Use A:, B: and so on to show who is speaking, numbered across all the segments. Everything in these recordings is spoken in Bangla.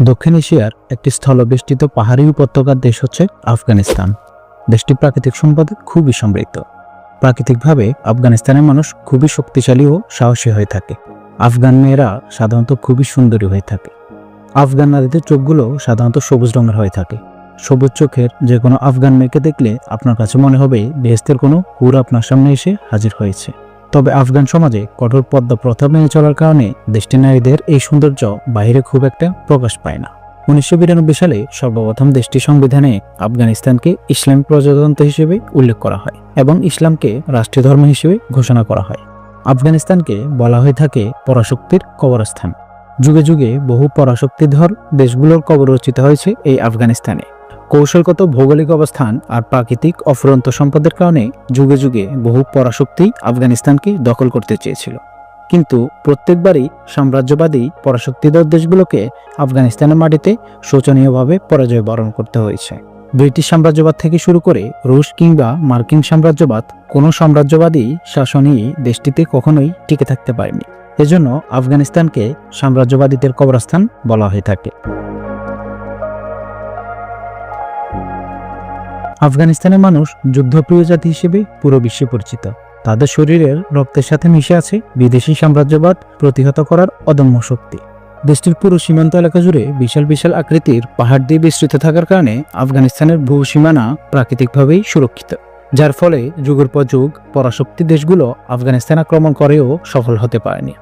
A: দক্ষিণ এশিয়ার একটি স্থলবেষ্টিত পাহাড়ি উপত্যকার দেশ হচ্ছে আফগানিস্তান। দেশটি প্রাকৃতিক সম্পদে খুবই সমৃদ্ধ। প্রাকৃতিকভাবে আফগানিস্তানের মানুষ খুবই শক্তিশালী ও সাহসী হয়ে থাকে। আফগান মেয়েরা সাধারণত খুবই সুন্দরী হয়ে থাকে। আফগান নারীদের চোখগুলো সাধারণত সবুজ রঙের হয়ে থাকে। সবুজ চোখের যে কোনো আফগান মেয়েকে দেখলে আপনার কাছে মনে হবে বেহেস্তের কোনো হুর আপনার সামনে এসে হাজির হয়েছে। তবে আফগান সমাজে কঠোর পদ্মা প্রথা মেনে চলার কারণে দেশটির নারীদের এই সৌন্দর্য বাইরে খুব একটা প্রকাশ পায় না। উনিশশো বিরানব্বই সালে সর্বপ্রথম দেশটির সংবিধানে আফগানিস্তানকে ইসলামী প্রজাতন্ত্র হিসেবে উল্লেখ করা হয় এবং ইসলামকে রাষ্ট্রীয় ধর্ম হিসেবে ঘোষণা করা হয়। আফগানিস্তানকে বলা হয়ে থাকে পরাশক্তির কবরস্থান। যুগে যুগে বহু পরাশক্তিধর দেশগুলোর কবর রচিত হয়েছে এই আফগানিস্তানে। কৌশলগত ভৌগোলিক অবস্থান আর প্রাকৃতিক অফুরন্ত সম্পদের কারণে যুগে যুগে বহু পরাশক্তি আফগানিস্তানকে দখল করতে চেয়েছিল। কিন্তু প্রত্যেকবারই সাম্রাজ্যবাদী পরাশক্তিধর দেশগুলোকে আফগানিস্তানের মাটিতে শোচনীয়ভাবে পরাজয় বরণ করতে হয়েছে। ব্রিটিশ সাম্রাজ্যবাদ থেকে শুরু করে রুশ কিংবা মার্কিন সাম্রাজ্যবাদ কোনো সাম্রাজ্যবাদী শাসনই দেশটিতে কখনোই টিকে থাকতে পারেনি। এজন্য আফগানিস্তানকে সাম্রাজ্যবাদীদের কবরস্থান বলা হয়ে থাকে। আফগানিস্তানের মানুষ যুদ্ধপ্রিয় জাতি হিসেবে পুরো বিশ্বে পরিচিত। তাদের শরীরের রক্তের সাথে মিশে আছে বিদেশি সাম্রাজ্যবাদ প্রতিহত করার অদম্য শক্তি। দেশটির পুরো সীমান্ত এলাকা জুড়ে বিশাল বিশাল আকৃতির পাহাড় দিয়ে বিস্তৃত থাকার কারণে আফগানিস্তানের ভূ সীমানা প্রাকৃতিকভাবেই সুরক্ষিত, যার ফলে যুগের পর যুগ পরাশক্তি দেশগুলো আফগানিস্তান আক্রমণ করেও সফল হতে পারেনি।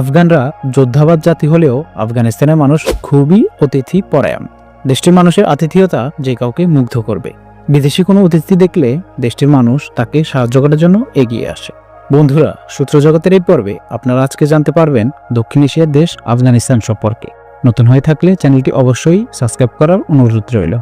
A: আফগানরা যোদ্ধাবাদ জাতি হলেও আফগানিস্তানের মানুষ খুবই অতিথি পরায়ণ। দেশটির মানুষের আতিথেয়তা যে কাউকে মুগ্ধ করবে। বিদেশি কোনো অতিথি দেখলে দেশটির মানুষ তাকে সাহায্য করার জন্য এগিয়ে আসে। বন্ধুরা, সূত্র জগতের এই পর্বে আপনারা আজকে জানতে পারবেন দক্ষিণ এশিয়ার দেশ আফগানিস্তান সম্পর্কে। নতুন হয়ে থাকলে চ্যানেলটি অবশ্যই সাবস্ক্রাইব করার অনুরোধ রইল।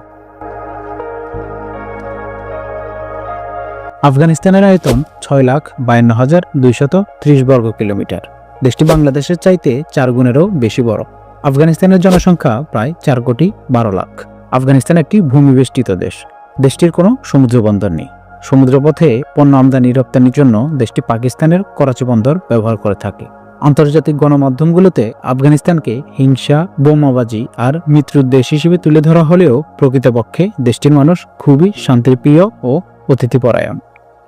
A: আফগানিস্তানের আয়তন ছয় লাখ বায়ান্ন হাজার দুইশত ত্রিশ বর্গ কিলোমিটার। দেশটি বাংলাদেশের চাইতে চার গুণেরও বেশি বড়। আফগানিস্তানের জনসংখ্যা প্রায় চার কোটি বারো লাখ। আফগানিস্তান একটি ভূমিবেষ্টিত দেশ। দেশটির কোনো সমুদ্র বন্দর নেই। সমুদ্রপথে পণ্য আমদানি রপ্তানির জন্য দেশটি পাকিস্তানের করাচি বন্দর ব্যবহার করে থাকে। আন্তর্জাতিক গণমাধ্যমগুলোতে আফগানিস্তানকে হিংসা, বোমাবাজি আর মৃত্যুর দেশ হিসেবে তুলে ধরা হলেও প্রকৃতপক্ষে দেশটির মানুষ খুবই শান্তিপ্রিয় ও অতিথিপরায়ণ।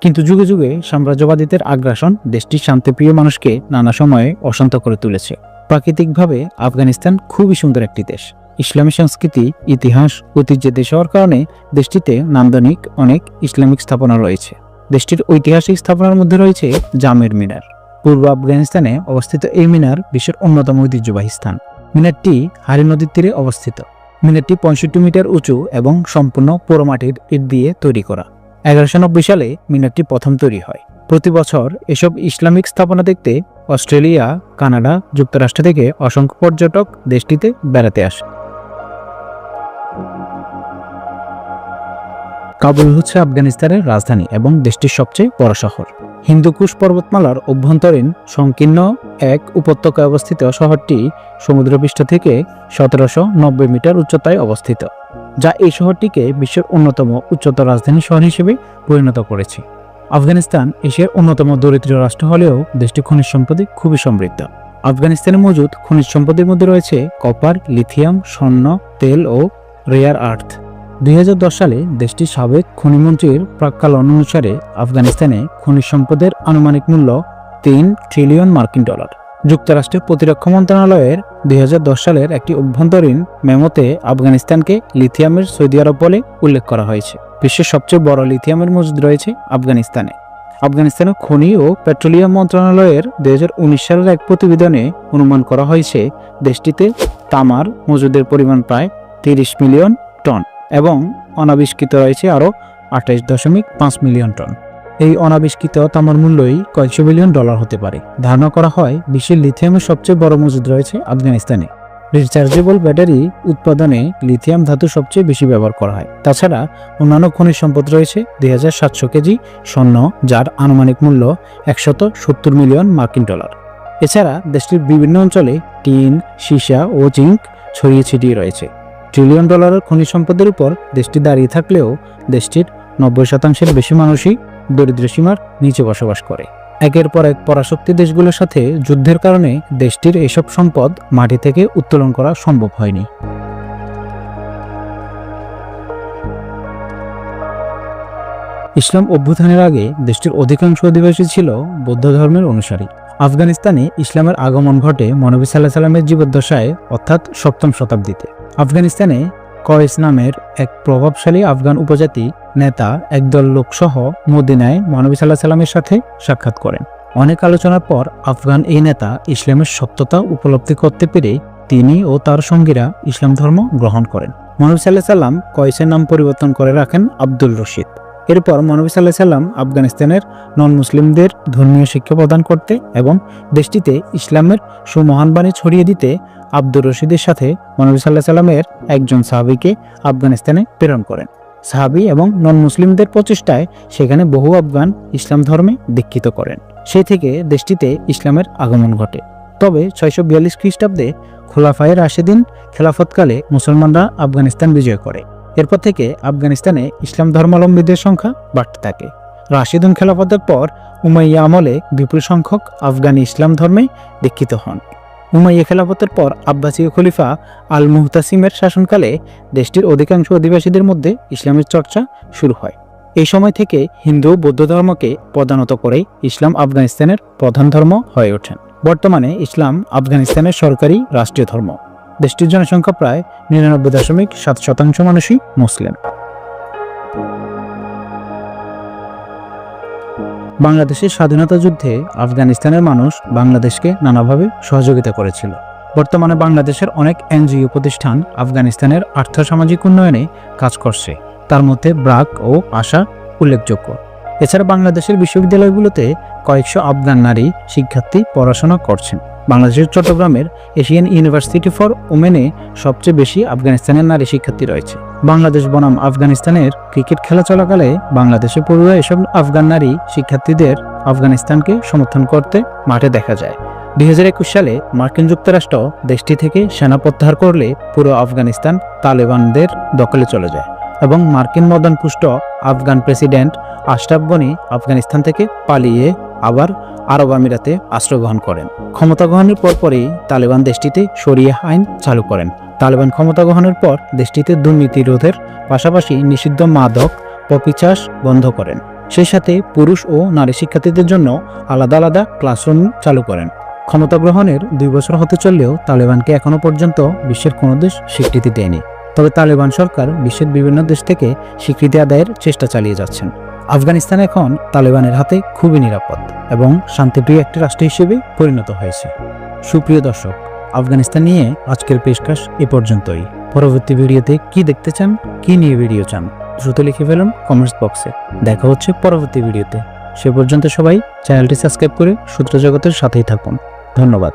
A: কিন্তু যুগে যুগে সাম্রাজ্যবাদীদের আগ্রাসন দেশটির শান্তিপ্রিয় মানুষকে নানা সময়ে অশান্ত করে তুলেছে। প্রাকৃতিকভাবে আফগানিস্তান খুবই সুন্দর একটি দেশ। ইসলামী সংস্কৃতি, ইতিহাস, ঐতিহ্যের দেশ হওয়ার কারণে দেশটিতে নান্দনিক অনেক ইসলামিক স্থাপনা রয়েছে। দেশটির ঐতিহাসিক স্থাপনার মধ্যে রয়েছে জামের মিনার। পূর্ব আফগানিস্তানে অবস্থিত এই মিনার বিশ্বের অন্যতম ঐতিহ্যবাহী স্থান। মিনারটি হারি নদীর তীরে অবস্থিত। মিনারটি পঁয়ষট্টি মিটার উঁচু এবং সম্পূর্ণ পোড়ামাটির ইট দিয়ে তৈরি করা। এগারোশো নব্বই সালে মিনারটি প্রথম তৈরি হয়। প্রতি বছর এসব ইসলামিক স্থাপনা দেখতে অস্ট্রেলিয়া, কানাডা, যুক্তরাষ্ট্র থেকে অসংখ্য পর্যটক দেশটিতে বেড়াতে আসে। কাবুল হচ্ছে আফগানিস্তানের রাজধানী এবং দেশটির সবচেয়ে বড় শহর। হিন্দুকুশ পর্বতমালার অভ্যন্তরীণ সংকীর্ণ এক উপত্যকায় অবস্থিত শহরটি সমুদ্রপৃষ্ঠ থেকে সতেরোশো নব্বই মিটার উচ্চতায় অবস্থিত, যা এই শহরটিকে বিশ্বের অন্যতম উচ্চতর রাজধানী শহর হিসেবে পরিণত করেছে। আফগানিস্তান এশিয়ার অন্যতম দরিদ্র রাষ্ট্র হলেও দেশটি খনিজ সম্পদে খুবই সমৃদ্ধ। আফগানিস্তানে মজুদ খনিজ সম্পদের মধ্যে রয়েছে কপার, লিথিয়াম, স্বর্ণ, তেল ও রেয়ার আর্থ। দুই হাজার দশ সালে দেশটির সাবেক খনিমন্ত্রীর প্রাক্কালন অনুসারে আফগানিস্তানে খনিজ সম্পদের আনুমানিক মূল্য তিন ট্রিলিয়ন মার্কিন ডলার। যুক্তরাষ্ট্রের প্রতিরক্ষা মন্ত্রণালয়ের দুই হাজার দশ সালের একটি অভ্যন্তরীণ মেমোতে আফগানিস্তানকে লিথিয়ামের সৌদি আরব বলে উল্লেখ করা হয়েছে। বিশ্বের সবচেয়ে বড় লিথিয়ামের মজুদ রয়েছে আফগানিস্তানে। আফগানিস্তানের খনি ও পেট্রোলিয়াম মন্ত্রণালয়ের দুই হাজার উনিশ সালের এক প্রতিবেদনে অনুমান করা হয়েছে, দেশটিতে তামার মজুদের পরিমাণ প্রায় তিরিশ মিলিয়ন টন। এবং অনাবিষ্কৃত রয়েছে আরও আঠাইশ দশমিক পাঁচ মিলিয়ন টন। এই অনাবিষ্কৃত তামার মূল্যই কয়েকশো বিলিয়ন ডলার হতে পারে। ধারণা করা হয়, বিশ্বের লিথিয়ামের সবচেয়ে বড় মজুদ রয়েছে আফগানিস্তানে। রিচার্জেবল ব্যাটারি উৎপাদনে লিথিয়াম ধাতু সবচেয়ে বেশি ব্যবহার করা হয়। তাছাড়া অন্যান্য খনিজ সম্পদ রয়েছে দুই হাজার সাতশো কেজি স্বর্ণ, যার আনুমানিক মূল্য একশত সত্তর মিলিয়ন মার্কিন ডলার। এছাড়া দেশটির বিভিন্ন অঞ্চলে টিন, সীসা ও জিঙ্ক ছড়িয়ে ছিটিয়ে রয়েছে। ট্রিলিয়ন ডলারের খনিজ সম্পদের উপর দেশটি দাঁড়িয়ে থাকলেও দেশটির নব্বই শতাংশের বেশি মানুষই দরিদ্রসীমার নিচে বসবাস করে। একের পর এক পরাশক্তি দেশগুলোর সাথে যুদ্ধের কারণে দেশটির এসব সম্পদ মাটি থেকে উত্তোলন করা সম্ভব হয়নি। ইসলাম অভ্যুত্থানের আগে দেশটির অধিকাংশ অধিবাসী ছিল বৌদ্ধ ধর্মের অনুসারী। আফগানিস্তানে ইসলামের আগমন ঘটে মনবী সাল্লাহ সাল্লামের জীবদ্দশায়, অর্থাৎ সপ্তম শতাব্দীতে। আফগানিস্তানে কয়েস নামের এক প্রভাবশালী আফগান উপজাতি নেতা একদল লোকসহ মদিনায় মানবী সাল্লাহ সাল্লামের সাথে সাক্ষাৎ করেন। অনেক আলোচনার পর আফগান এই নেতা ইসলামের সত্যতা উপলব্ধি করতে পেরে তিনি ও তার সঙ্গীরা ইসলাম ধর্ম গ্রহণ করেন। মানবী সাল্লাহ সাল্লাম কয়েসের নাম পরিবর্তন করে রাখেন আব্দুল রশিদ। এরপর মনবী সাল্লাহ সাল্লাম আফগানিস্তানের নন মুসলিমদের ধর্মীয় শিক্ষা প্রদান করতে এবং দেশটিতে ইসলামের সুমহান বাণী ছড়িয়ে দিতে আব্দুর রশিদের সাথে মনবী সাল্লাহ সাল্লামের একজন সাহাবিকে আফগানিস্তানে প্রেরণ করেন। সাহাবি এবং নন মুসলিমদের প্রচেষ্টায় সেখানে বহু আফগান ইসলাম ধর্মে দীক্ষিত করেন। সেই থেকে দেশটিতে ইসলামের আগমন ঘটে। তবে ছয়শো বিয়াল্লিশ খ্রিস্টাব্দে খোলাফায়ে রাশেদিন খেলাফতকালে মুসলমানরা আফগানিস্তান বিজয় করে। এরপর থেকে আফগানিস্তানে ইসলাম ধর্মাবলম্বীদের সংখ্যা বাড়তে থাকে। রাশিদুন খেলাফতের পর উমাইয়া আমলে বিপুল সংখ্যক আফগানি ইসলাম ধর্মে দীক্ষিত হন। উমাইয়া খেলাফতের পর আব্বাসীয় খলিফা আল মুহতাসিমের শাসনকালে দেশটির অধিকাংশ অধিবাসীদের মধ্যে ইসলামের চর্চা শুরু হয়। এই সময় থেকে হিন্দু, বৌদ্ধ ধর্মকে প্রধানত করে ইসলাম আফগানিস্তানের প্রধান ধর্ম হয়ে ওঠেন। বর্তমানে ইসলাম আফগানিস্তানের সরকারি রাষ্ট্রীয় ধর্ম। দেশটির জনসংখ্যা প্রায় নিরানব্বই দশমিক সাত শতাংশ মানুষই মুসলিম। বাংলাদেশের স্বাধীনতা যুদ্ধে আফগানিস্তানের মানুষ বাংলাদেশকে নানাভাবে সহযোগিতা করেছিল। বর্তমানে বাংলাদেশের অনেক এনজিও প্রতিষ্ঠান আফগানিস্তানের আর্থসামাজিক উন্নয়নে কাজ করছে। তার মধ্যে ব্রাক ও আশা উল্লেখযোগ্য। এছাড়া বাংলাদেশের বিশ্ববিদ্যালয়গুলোতে কয়েকশো আফগান নারী শিক্ষার্থী পড়াশোনা করছেন। বাংলাদেশের চট্টগ্রামের এশিয়ান ইউনিভার্সিটি ফর ওমেনে সবচেয়ে বেশি আফগানিস্তানের নারী শিক্ষার্থী রয়েছে। বাংলাদেশ বনাম আফগানিস্তানের ক্রিকেট খেলা চলাকালে বাংলাদেশে পড়ুয়া এসব আফগান নারী শিক্ষার্থীদের আফগানিস্তানকে সমর্থন করতে মাঠে দেখা যায়। দুই হাজার একুশ সালে মার্কিন যুক্তরাষ্ট্র দেশটি থেকে সেনা প্রত্যাহার করলে পুরো আফগানিস্তান তালেবানদের দখলে চলে যায় এবং মার্কিন মদনপুষ্ট আফগান প্রেসিডেন্ট আশরাফ গনি আফগানিস্তান থেকে পালিয়ে আবার আরব আমিরাতে আশ্রয় গ্রহণ করেন। ক্ষমতা গ্রহণের পরপরই তালেবান দেশটিতে সরিয়ে আইন চালু করেন। তালেবান ক্ষমতা গ্রহণের পর দেশটিতে দুর্নীতি রোধের পাশাপাশি নিষিদ্ধ মাদক, পপি চাষ বন্ধ করেন। সেই সাথে পুরুষ ও নারী শিক্ষার্থীদের জন্য আলাদা আলাদা ক্লাসরুম চালু করেন। ক্ষমতা গ্রহণের দুই বছর হতে চললেও তালেবানকে এখনও পর্যন্ত বিশ্বের কোনো দেশ স্বীকৃতি দেয়নি। তবে তালেবান সরকার বিশ্বের বিভিন্ন দেশ থেকে স্বীকৃতি আদায়ের চেষ্টা চালিয়ে যাচ্ছেন। আফগানিস্তান এখন তালেবানের হাতে খুবই নিরাপদ এবং শান্তিপ্রিয় একটি রাষ্ট্র হিসেবে পরিণত হয়েছে। সুপ্রিয় দর্শক, আফগানিস্তান নিয়ে আজকের পেশকাশ এ পর্যন্তই। পরবর্তী ভিডিওতে কি দেখতে চান, কি নিয়ে ভিডিও চান, দ্রুত লিখে ফেলুন কমেন্টস বক্সে দেখা হচ্ছে পরবর্তী ভিডিওতে। সে পর্যন্ত সবাই চ্যানেলটি সাবস্ক্রাইব করে সূত্র জগতের সাথেই থাকুন। ধন্যবাদ।